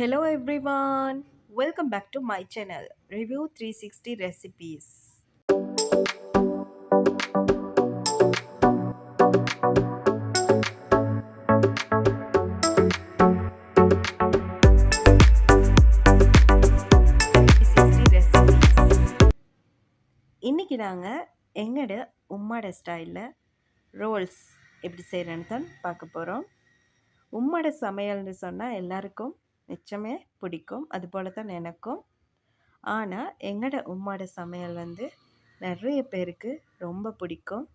Hello everyone, welcome back to my channel Review 360 Recipes. இன்னைக்கு நாங்கள் எங்களோட உம்மாட ஸ்டைலில் ரோல்ஸ் எப்படி செய்கிறேன்னு தான் பார்க்க போகிறோம் உம்மோட சமையல்னு சொன்னால் எல்லாருக்கும் நிச்சயமே பிடிக்கும். அதுபோல் தான் எனக்கும். ஆனால் எங்களோட உம்மாட சமையல் வந்து நிறைய பேருக்கு ரொம்ப பிடிக்கும்.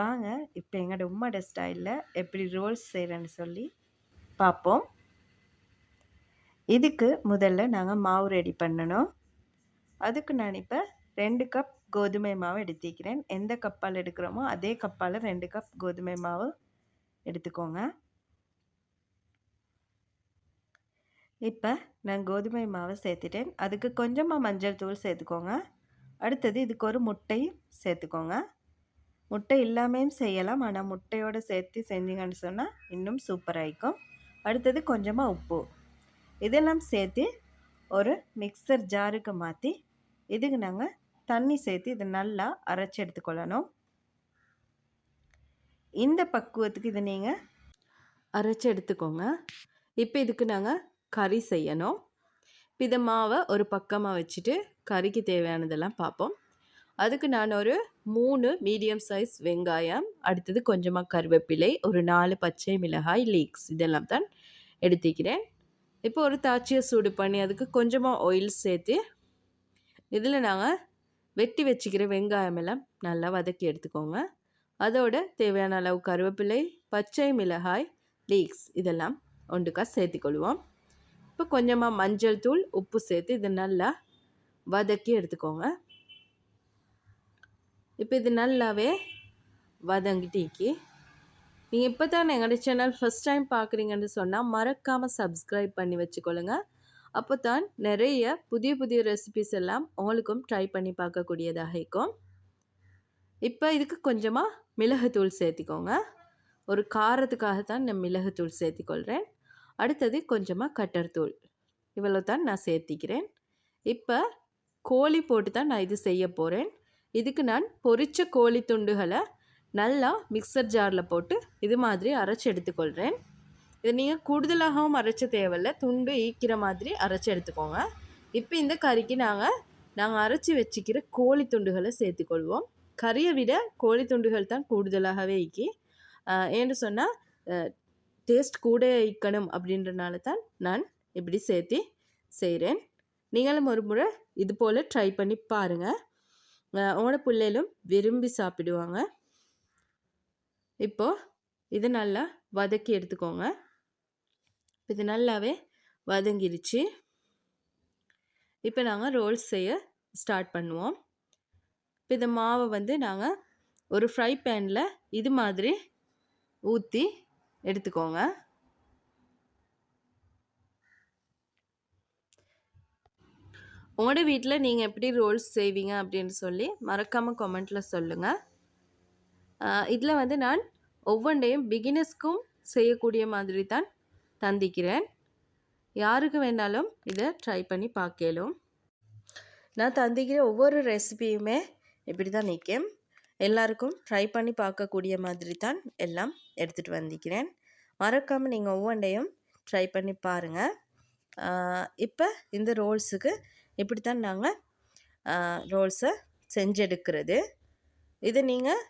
வாங்க இப்போ எங்களோட உம்மாட ஸ்டைலில் எப்படி ரோல்ஸ் செய்கிறேன்னு சொல்லி பார்ப்போம் இதுக்கு முதல்ல நாங்கள் மாவு ரெடி பண்ணணும். அதுக்கு நான் இப்போ ரெண்டு கப் கோதுமை மாவு எடுத்துக்கிறேன் எந்த கப்பால் எடுக்கிறோமோ அதே கப்பால் ரெண்டு கப் கோதுமை மாவு எடுத்துக்கோங்க. இப்போ நான் கோதுமை மாவை சேர்த்துட்டேன். அதுக்கு கொஞ்சமாக மஞ்சள் தூள் சேர்த்துக்கோங்க. அடுத்தது இதுக்கு ஒரு முட்டையும் சேர்த்துக்கோங்க. முட்டை இல்லாமையும் செய்யலாம். ஆனால் முட்டையோடு சேர்த்து செஞ்சீங்கன்னு சொன்னால் இன்னும் சூப்பராகிக்கும் அடுத்தது கொஞ்சமாக உப்பு. இதெல்லாம் சேர்த்து ஒரு மிக்சர் ஜாருக்கு மாற்றி இதுக்கு நாங்கள் தண்ணி சேர்த்து இதை நல்லா அரைச்சி எடுத்துக்கொள்ளணும். இந்த பக்குவத்துக்கு இதை நீங்கள் அரைச்சி எடுத்துக்கோங்க. இப்போ இதுக்கு நாங்கள் கறி செய்யணும். இது மாவை ஒரு பக்கமாக வச்சுட்டு கறிக்கு தேவையானதெல்லாம் பார்ப்போம். அதுக்கு நான் ஒரு மூணு மீடியம் சைஸ் வெங்காயம் அடுத்தது கொஞ்சமாக கருவேப்பிலை ஒரு நாலு பச்சை மிளகாய் லீக்ஸ் இதெல்லாம் தான் எடுத்துக்கிறேன். இப்போ ஒரு தாச்சியை சூடு பண்ணி அதுக்கு கொஞ்சமாக ஆயில் சேர்த்து இதில் நாங்கள் வெட்டி வச்சுக்கிற வெங்காயம் எல்லாம் நல்லா வதக்கி எடுத்துக்கோங்க. அதோட தேவையான அளவு கருவேப்பிலை பச்சை மிளகாய் லீக்ஸ் இதெல்லாம் ஒன்றுக்கா சேர்த்துக்கொள்வோம். இப்போ கொஞ்சமாக மஞ்சள் தூள் உப்பு சேர்த்து இது நல்லா வதக்கி எடுத்துக்கோங்க. இப்போ இது நல்லாவே வதங்கிட்டீக்கி. நீங்கள் இப்போ தான் எங்களோட சேனல் ஃபஸ்ட் டைம் பார்க்குறீங்கன்னு சொன்னால் மறக்காமல் சப்ஸ்கிரைப் பண்ணி வச்சுக்கொள்ளுங்க. அப்போ தான் நிறைய புதிய புதிய ரெசிபிஸ் எல்லாம் உங்களுக்கும் ட்ரை பண்ணி பார்க்கக்கூடியதாக இருக்கும். இப்போ இதுக்கு கொஞ்சமாக மிளகுத்தூள் சேர்த்திக்கோங்க. ஒரு காரத்துக்காக தான் நான் மிளகுத்தூள் சேர்த்திக்கொள்கிறேன் அடுத்தது கொஞ்சமாக கட்டர் தூள். இவ்வளோ தான் நான் சேர்த்திக்கிறேன். இப்போ கோழி போட்டு தான் நான் இது செய்ய போகிறேன் இதுக்கு நான் பொரித்த கோழி துண்டுகளை நல்லா மிக்சர் ஜாரில் போட்டு இது மாதிரி அரைச்சி எடுத்துக்கொள்கிறேன் இதை நீங்கள் கூடுதலாகவும் அரைச்ச தேவையில்லை துண்டு ஈக்கிற மாதிரி அரைச்சி எடுத்துக்கோங்க. இப்போ இந்த கறிக்கு நாங்கள் நாங்கள் அரைச்சி வச்சுக்கிற கோழி துண்டுகளை சேர்த்துக்கொள்வோம். கறியை விட கோழி துண்டுகள் தான் கூடுதலாகவே ஈக்கி. ஏன்னு சொன்னால் டேஸ்ட் கூட இக்கணும் அப்படின்றனால தான் நான் இப்படி சேர்த்து செய்கிறேன் நீங்களும் ஒரு முறை இது போல் ட்ரை பண்ணி பாருங்கள் உங்களோட பிள்ளைகளும் விரும்பி சாப்பிடுவாங்க. இப்போது இது நல்லா வதக்கி எடுத்துக்கோங்க. இது நல்லாவே வதங்கிருச்சு. இப்போ நாங்கள் ரோல்ஸ் செய்ய ஸ்டார்ட் பண்ணுவோம். இப்போ இந்த மாவை வந்து நாங்கள் ஒரு ஃப்ரை பேனில் இது மாதிரி ஊற்றி எடுத்துக்கோங்க. உங்களோட வீட்டில் நீங்கள் எப்படி ரோல்ஸ் செய்வீங்க அப்படின்னு சொல்லி மறக்காமல் கமெண்ட்டில் சொல்லுங்கள் இதில் வந்து நான் ஒவ்வொன்றையும் பிகினர்ஸ்க்கும் செய்யக்கூடிய மாதிரி தான் தந்திக்கிறேன். யாருக்கு வேணாலும் இதை ட்ரை பண்ணி பார்க்கலும். நான் தந்திக்கிற ஒவ்வொரு ரெசிபியுமே இப்படி தான் நிற்கும் எல்லாருக்கும் ட்ரை பண்ணி பார்க்கக்கூடிய மாதிரி தான் எல்லாம் எடுத்துகிட்டு வந்திக்கிறேன் மறக்காமல் நீங்கள் ஒவ்வொன்றையும் ட்ரை பண்ணி பாருங்கள் இப்போ இந்த ரோல்ஸுக்கு இப்படி தான் நாங்கள் ரோல்ஸை செஞ்செடுக்கிறது. இதை நீங்கள்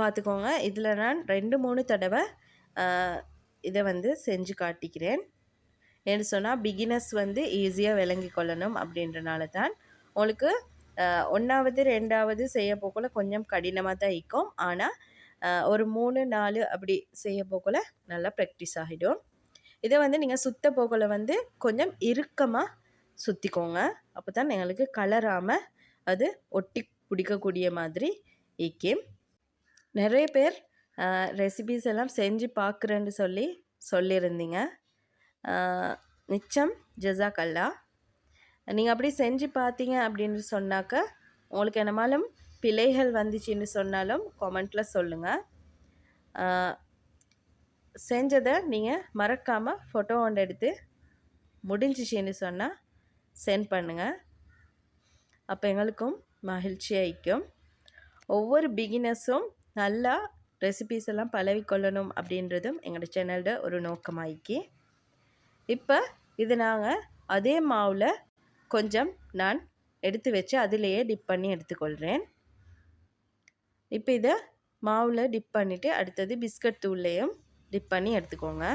பார்த்துக்கோங்க. இதில் நான் ரெண்டு மூணு தடவை இதை வந்து செஞ்சு காட்டிக்கிறேன். ஏன்னு சொன்னால் பிகினர்ஸ் வந்து ஈஸியாக விளங்கி கொள்ளணும் அப்படின்றனால தான் உங்களுக்கு ஒன்றாவது ரெண்டாவது செய்ய போக்குள்ள கொஞ்சம் கடினமாக தான் இருக்கும். ஆனால் ஒரு மூணு நாலு அப்படி செய்ய போக்குள்ள நல்லா ப்ராக்டிஸ் ஆகிடும். இதை வந்து நீங்கள் சுத்த போக்குள்ள வந்து கொஞ்சம் இறுக்கமாக சுற்றிக்கோங்க அப்போ தான் எங்களுக்கு கலராமல் அது ஒட்டி பிடிக்கக்கூடிய மாதிரி ஈக்கேம் நிறைய பேர் ரெசிபீஸ் எல்லாம் செஞ்சு பார்க்குறேன்னு சொல்லி சொல்லியிருந்தீங்க. நிச்சம் ஜசாக்கல்லா நீங்கள் அப்படி செஞ்சு பார்த்தீங்க அப்படின்னு சொன்னாக்க உங்களுக்கு என்னமாலும் பிழைகள் வந்துச்சுன்னு சொன்னாலும் கமெண்ட்டில் சொல்லுங்கள் செஞ்சதை நீங்கள் மறக்காமல் ஃபோட்டோ ஒன்று எடுத்து முடிஞ்சிச்சின்னு சொன்னால் சென்ட் பண்ணுங்கள் அப்போ எங்களுக்கும் மகிழ்ச்சி ஆயிக்கும் ஒவ்வொரு பிகினர்ஸும் நல்லா ரெசிபீஸ் எல்லாம் பழவிக்கொள்ளணும் அப்படின்றதும் எங்களோட சேனலோட ஒரு நோக்கமாயிக்கி இப்போ இது நாங்கள் அதே மாவில் கொஞ்சம் நான் எடுத்து வச்சு அதிலேயே டிப் பண்ணி எடுத்துக்கொள்கிறேன். இப்போ இதை மாவில் டிப் பண்ணிவிட்டு அடுத்தது பிஸ்கட் தூள்லேயும் டிப் பண்ணி எடுத்துக்கோங்க.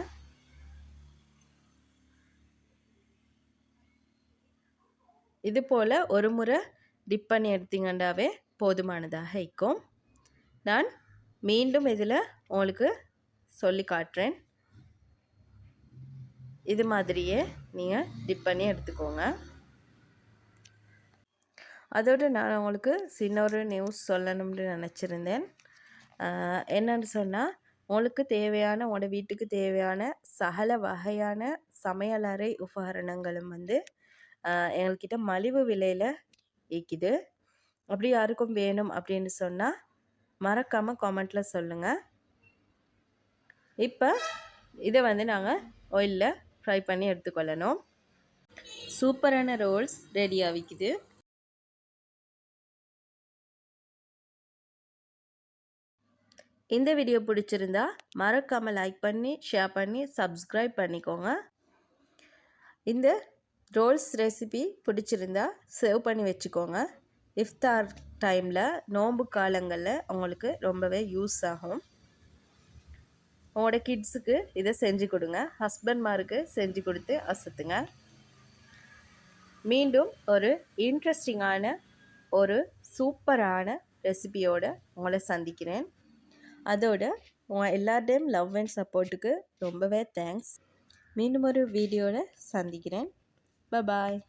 இது போல் ஒரு முறை டிப் பண்ணி எடுத்தீங்கண்டாவே போதுமானதாக இருக்கும். நான் மீண்டும் இதில் உங்களுக்கு சொல்லி காட்டுறேன். இது மாதிரியே நீங்கள் டிப் பண்ணி எடுத்துக்கோங்க. அதோடு நான் உங்களுக்கு சின்ன ஒரு நியூஸ் சொல்லணும்னு நினச்சிருந்தேன். என்னன்னு சொன்னால் உங்களுக்கு தேவையான உங்களோட வீட்டுக்கு தேவையான சகல வகையான சமையலறை உபகரணங்களும் வந்து எங்கள்கிட்ட மலிவு விலையில் விற்கிது அப்படி யாருக்கும் வேணும் அப்படின்னு சொன்னால் மறக்காமல் காமெண்ட்டில் சொல்லுங்கள் இப்போ இதை வந்து நாங்கள் ஆயிலில் ஃப்ரை பண்ணி எடுத்துக்கொள்ளணும். சூப்பரான ரோல்ஸ் ரெடியாக விற்கிது இந்த வீடியோ பிடிச்சிருந்தா மறக்காமல் லைக் பண்ணி ஷேர் பண்ணி சப்ஸ்கிரைப் பண்ணிக்கோங்க. இந்த ரோல்ஸ் ரெசிபி பிடிச்சிருந்தா சேவ் பண்ணி வச்சுக்கோங்க. இஃப்தார் டைமில் நோம்பு காலங்களில் உங்களுக்கு ரொம்பவே யூஸ் ஆகும். உங்களோட கிட்ஸுக்கு இதை செஞ்சு கொடுங்க. ஹஸ்பண்ட்மாருக்கு செஞ்சு கொடுத்து அசத்துங்க. மீண்டும் ஒரு இன்ட்ரெஸ்டிங்கான ஒரு சூப்பரான ரெசிபியோடு உங்களை சந்திக்கிறேன். அதோட உங்கள் எல்லார்டையும் லவ் அண்ட் சப்போர்ட்டுக்கு ரொம்பவே தேங்க்ஸ் மீண்டும் ஒரு வீடியோவில் சந்திக்கிறேன். பாய்